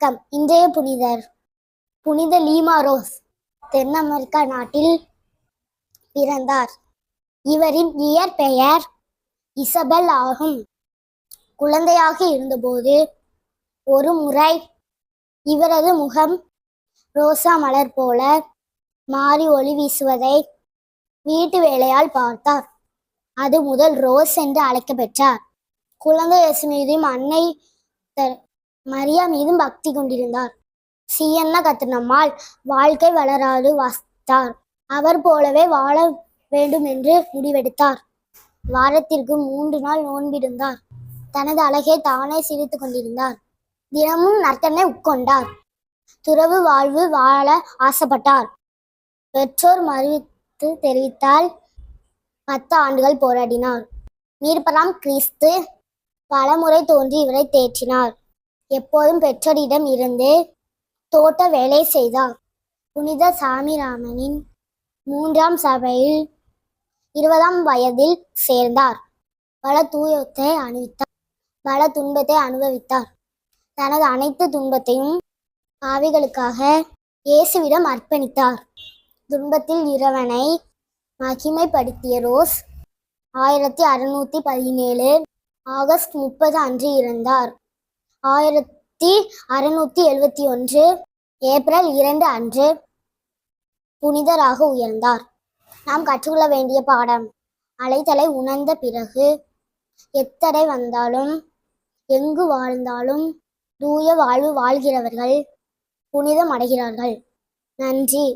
வணக்கம். இன்றைய புனிதர் புனித லீமா ரோஸ் தென் அமெரிக்கா நாட்டில் பிறந்தார். இவரின் இயற்பெயர் இசபெல் ஆகும். குழந்தையாக இருந்தபோது ஒரு முறை இவரது முகம் ரோசா மலர் போல மாறி ஒளி வீசுவதை வீட்டு வேலையால் பார்த்தார். அது முதல் ரோஸ் என்று அழைக்கப்பெற்றார். குழந்தை இயேசு மீதும் அன்னை மரியா மீதும் பக்தி கொண்டிருந்தார். சீயன்ன கத்தினம்மாள் வாழ்க்கை வளராது வாசித்தார். அவர் போலவே வாழ வேண்டும் என்று முடிவெடுத்தார். வாரத்திற்கு மூன்று நாள் நோன்பிருந்தார். தனது அழகை தானே சிரித்து கொண்டிருந்தார். தினமும் நர்த்தனை உட்கொண்டார். துறவு வாழ்வு வாழ ஆசைப்பட்டார். பெற்றோர் மறுத்து தெரிவித்தால் பத்து ஆண்டுகள் போராடினார். மீர்பராம் கிறிஸ்து பலமுறை தோன்றி இவரை தேற்றினார். எப்போதும் பெற்றோரிடம் இருந்து தோட்ட வேலை செய்தார் புனித சாமிராமனின் மூன்றாம் சபையில் இருபதாம் வயதில் சேர்ந்தார். பல தூயத்தை அணிவித்தார். பல துன்பத்தை அனுபவித்தார். தனது அனைத்து துன்பத்தையும் பாவிகளுக்காக இயேசுவிடம் அர்ப்பணித்தார். துன்பத்தில் இறைவனை மகிமைப்படுத்திய ரோஸ் ஆயிரத்தி அறுநூத்தி பதினேழு ஆகஸ்ட் முப்பது அன்று இறந்தார். ஆயிரத்தி அறுநூத்தி எழுவத்தி ஒன்று ஏப்ரல் இரண்டு அன்று புனிதராக உயர்ந்தார். நாம் கற்றுக்கொள்ள வேண்டிய பாடம் அலைத்தலை உணர்ந்த பிறகு எத்தடை வந்தாலும் எங்கு வாழ்ந்தாலும் தூய வாழ்வு வாழ்கிறவர்கள் புனிதம் அடைகிறார்கள் நன்றி.